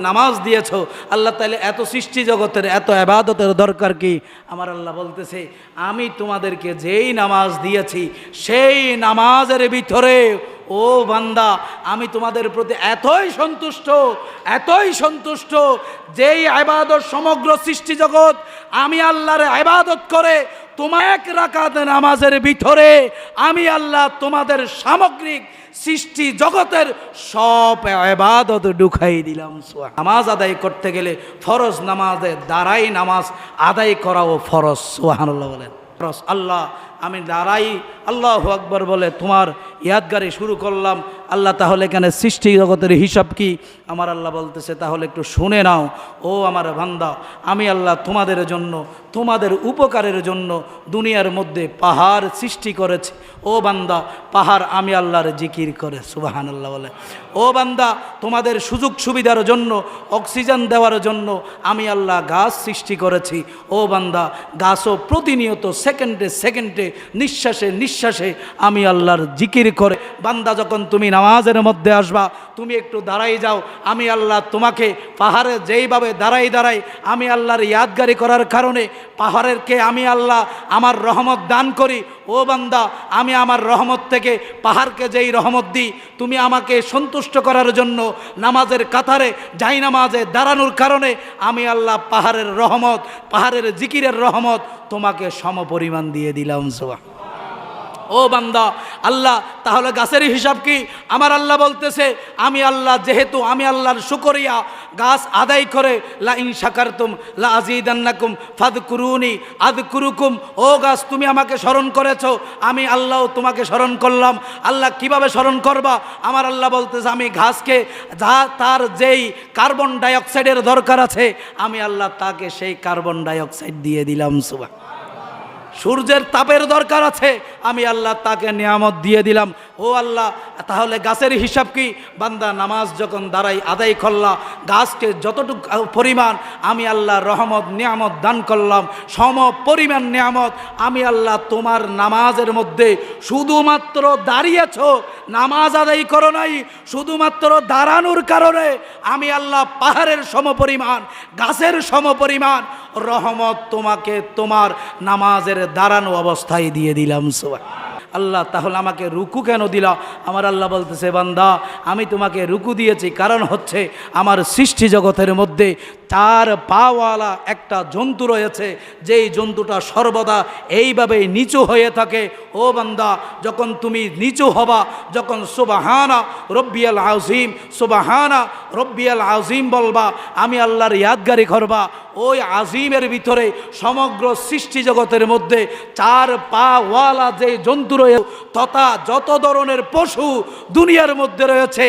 নামাজ দিয়েছ, আল্লাহ তাহলে এত সৃষ্টি জগতের, এত আবাদতের দরকার কি? আমার আল্লাহ বলতেছে, আমি তোমাদেরকে যেই নামাজ দিয়েছি, সেই নামাজের ভিতরে ও বান্দা, আমি তোমাদের প্রতি এতই সন্তুষ্ট এতই সন্তুষ্ট, যেই আবাদত সমগ্র সৃষ্টি জগৎ আমি আল্লাহর আবাদত করে তোমার এক রাকাত নামাজের ভিতরে, আমি আল্লাহ তোমাদের সামগ্রিক সৃষ্টি জগতের সব আবাদত ঢুকাই দিলাম। নামাজ আদায় করতে গেলে ফরজ নামাজের দ্বারাই নামাজ আদায় করাও ফরজ সুহানুল্লাহ বলেন আল্লাহ আমি দাঁড়াই আল্লাহ আকবর বলে তোমার ইয়াদগারি শুরু করলাম। আল্লাহ তাহলে এখানে সৃষ্টি জগতের হিসাব কি? আমার আল্লাহ বলতেছে, তাহলে একটু শুনে নাও। ও আমার বান্দা, আমি আল্লাহ তোমাদের জন্য, তোমাদের উপকারের জন্য দুনিয়ার মধ্যে পাহাড় সৃষ্টি করেছে। ও বান্দা, পাহাড় আমি আল্লাহর জিকির করে সুবাহান আল্লাহ বলে। ও বান্দা, তোমাদের সুযোগ সুবিধার জন্য, অক্সিজেন দেওয়ার জন্য আমি আল্লাহ গাছ সৃষ্টি করেছি। ও বান্দা, গাছও প্রতিনিয়ত সেকেন্ডে সেকেন্ডে, নিঃশ্বাসে নিঃশ্বাসে আমি আল্লাহর জিকির করে। বান্দা, যখন তুমি নামাজের মধ্যে আসবা। তুমি একটু দাঁড়াই যাও। আমি আল্লাহ তোমাকে পাহাড়ে যেইভাবে দাঁড়াই দাঁড়াই, আমি আল্লাহর ইয়াদগারি করার কারণে পাহাড়েরকে আমি আল্লাহ আমার রহমত দান করি। ও বান্দা, আমি আমার রহমত থেকে পাহাড়কে যেই রহমত দিই, তুমি আমাকে সন্তুষ্ট করার জন্য নামাজের কাতারে যাই নামাজে দাঁড়ানোর কারণে আমি আল্লাহ পাহাড়ের রহমত, পাহাড়ের জিকিরের রহমত তোমাকে সমপরিমাণ দিয়ে দিলাম। সোয়া ও বান্দা, আল্লাহ, তাহলে গাছের হিসাব কি? আমার আল্লাহ বলতেছে, আমি আল্লাহ যেহেতু, আমি আল্লাহর শুকরিয়া। গাছ আদায় করে লা ইন শাকারতুম লা আজিদান্নাকুম ফাদ কুরুনি আদ কুরুকুম ও গাছ, তুমি আমাকে স্মরণ করেছ, আমি আল্লাহ তোমাকে স্মরণ করলাম। আল্লাহ কীভাবে স্মরণ করবা? আমার আল্লাহ বলতেছে, আমি ঘাসকে যা তার যেই কার্বন ডাইঅক্সাইডের দরকার আছে, আমি আল্লাহ তাকে সেই কার্বন ডাইঅক্সাইড দিয়ে দিলাম সুবা সূর্যের তাপের দরকার আছে আমি আল্লাহ তাকে নিয়ামত দিয়ে দিলাম। ও আল্লাহ, তাহলে গাছের হিসাব কি? বান্দা, নামাজ যখন দাঁড়াই, আদায় করলা, গাছকে যতটুকু পরিমাণ আমি আল্লাহ রহমত, নিয়ামত দান করলাম, সম পরিমাণ নিয়ামত আমি আল্লাহ তোমার নামাজের মধ্যে শুধুমাত্র দাঁড়িয়েছ। নামাজ আদায় করো নাই, শুধুমাত্র দাঁড়ানোর কারণে আমি আল্লাহ পাহাড়ের সমপরিমাণ গাছের সমপরিমাণ রহমত তোমাকে তোমার নামাজের দাঁড়ানো অবস্থায় দিয়ে দিলাম। আল্লাহ, তাহলে আমাকে রুকু কেন দিলা? আমার আল্লাহ বলতেছে, বান্দা, আমি তোমাকে রুকু দিয়েছি। কারণ হচ্ছে, আমার সৃষ্টি জগতের মধ্যে চার পাওয়ালা একটা জন্তু রয়েছে। যেই জন্তুটা সর্বদা এইভাবে নিচু হয়ে থাকে। ও বান্দা, যখন তুমি নিচু হবা, যখন সুবাহানা রব্বিয়াল আজিম সুবাহানা রব্বিয়াল আজিম বলবা, আমি আল্লাহর ইয়াদগারি করবা। ওই আজিমের ভিতরে সমগ্র সৃষ্টি জগতের মধ্যে চার পা ওয়ালা যে জন্তু রয়েছে তথা যত ধরনের পশু দুনিয়ার মধ্যে রয়েছে,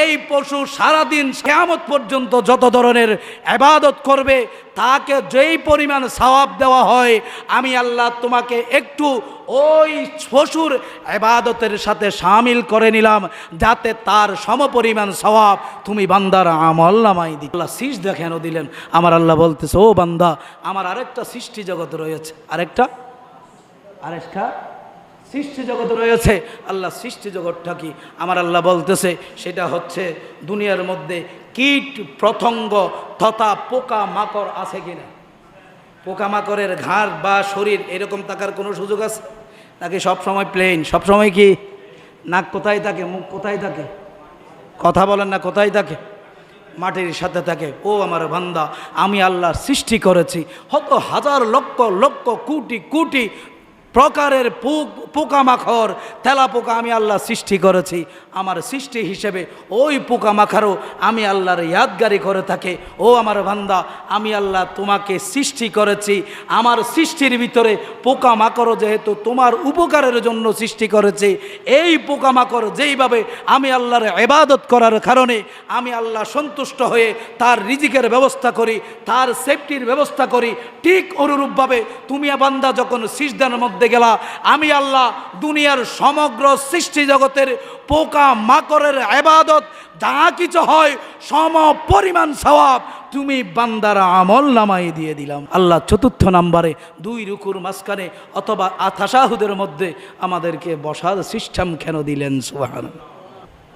এই পশু সারাদিন শ্যামত পর্যন্ত যত ধরনের আবাদত করবে, তাকে যেই পরিমাণ সওয়াব দেওয়া হয়, আমি আল্লাহ তোমাকে একটু ওই শ্বশুর এবাদতের সাথে সামিল করে নিলাম, যাতে তার সমপরিমাণ স্বভাব তুমি বান্দার আমল নামাই দি আল্লাহ শীষ দেখানো দিলেন? আমার আল্লাহ বলতেছে, ও বান্দা, আমার আরেকটা সৃষ্টি জগৎ রয়েছে। আরেকটা? আরেকটা সৃষ্টি জগৎ রয়েছে। আল্লাহ সৃষ্টি জগৎটা কি? আমার আল্লাহ বলতেছে, সেটা হচ্ছে দুনিয়ার মধ্যে কীট, প্রথঙ্গ তথা পোকা মাকড় আছে কিনা? পোকামাকড়ের ঘাড় বা শরীর এরকম থাকার কোনো সুযোগ আছে? নাকি সবসময় প্লেন সব সময় কি? নাক কোথায় থাকে, মুখ কোথায় থাকে? কথা বলেন না, কোথায় থাকে? মাটির সাথে থাকে। ও আমার বান্দা, আমি আল্লাহ সৃষ্টি করেছি। হত হাজার লক্ষ লক্ষ, কোটি কোটি প্রকারের পোকামাখড় তেলা পোকা আমি আল্লাহ সৃষ্টি করেছি। আমার সৃষ্টি হিসেবে ওই পোকামাখারও আমি আল্লাহর ইয়াদগারি করে থাকে। ও আমার বান্দা, আমি আল্লাহ তোমাকে সৃষ্টি করেছি। আমার সৃষ্টির ভিতরে পোকামাকড়ও যেহেতু তোমার উপকারের জন্য সৃষ্টি করেছি, এই পোকামাকড় যেইভাবে আমি আল্লাহর এবাদত করার কারণে আমি আল্লাহ সন্তুষ্ট হয়ে তার রিজিকের ব্যবস্থা করি, তার সেফটির ব্যবস্থা করি, ঠিক অনুরূপভাবে তুমি বান্দা যখন সিজদার মধ্যে গেলা আমি আল্লাহ দুনিয়ার সমগ্র সৃষ্টি জগতের পোকা মাকড়ের আবাদত, যা কিছু হয়, সম পরিমাণ সওয়াব তুমি বান্দারা আমল নামাই দিয়ে দিলাম। আল্লাহ চতুর্থ নাম্বারে দুই রুকুর মাঝখানে অথবা আথাসাহুদের মধ্যে আমাদেরকে বসার সিস্টেম কেন দিলেন? সুবাহান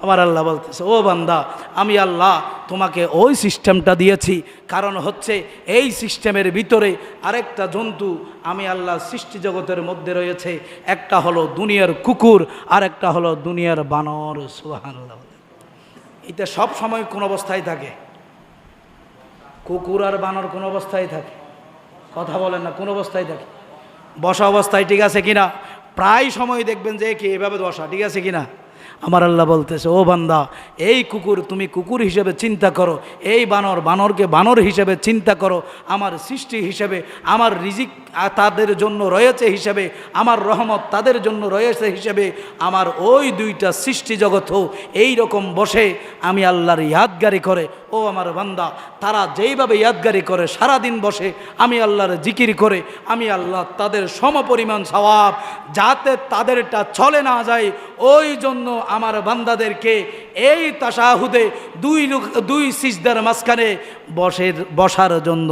আমার আল্লাহ বলতেছে, ও বান্দা, আমি আল্লাহ তোমাকে ওই সিস্টেমটা দিয়েছি। কারণ হচ্ছে এই সিস্টেমের ভিতরে আরেকটা জন্তু, আমি আল্লাহ সৃষ্টি জগতের মধ্যে রয়েছে। একটা হলো দুনিয়ার কুকুর আর একটা হলো দুনিয়ার বানর সুহান এটা সব সময় কোন অবস্থায় থাকে। কুকুর আর বানর কোন অবস্থায় থাকে। কথা বলেন না, কোন অবস্থায় থাকে। বসা অবস্থায় ঠিক আছে কিনা? প্রায় সময় দেখবেন যে কি এভাবে বসা, ঠিক আছে কিনা? আমার আল্লাহ বলতেছে, ও বান্দা, এই কুকুর তুমি কুকুর হিসেবে চিন্তা করো, এই বানর বানরকে বানর হিসেবে চিন্তা করো, আমার সৃষ্টি হিসেবে, আমার রিজিক তাদের জন্য রয়েছে হিসেবে, আমার রহমত তাদের জন্য রয়েছে হিসেবে, আমার ওই দুইটা সৃষ্টি জগৎও এই রকম বসে আমি আল্লাহর ইয়াদগারি করে, ও আমার বান্দা, তারা যেইভাবে ইয়াদগারি করে, সারাদিন বসে আমি আল্লাহর জিকির করে, আমি আল্লাহ তাদের সমপরিমাণ সওয়াব, যাতে তাদেরটা চলে না যায়, ওই জন্য আমার বান্দাদেরকে এই তাসাহুদে দুই দুই সিজদার মাঝখানে বসের বসার জন্য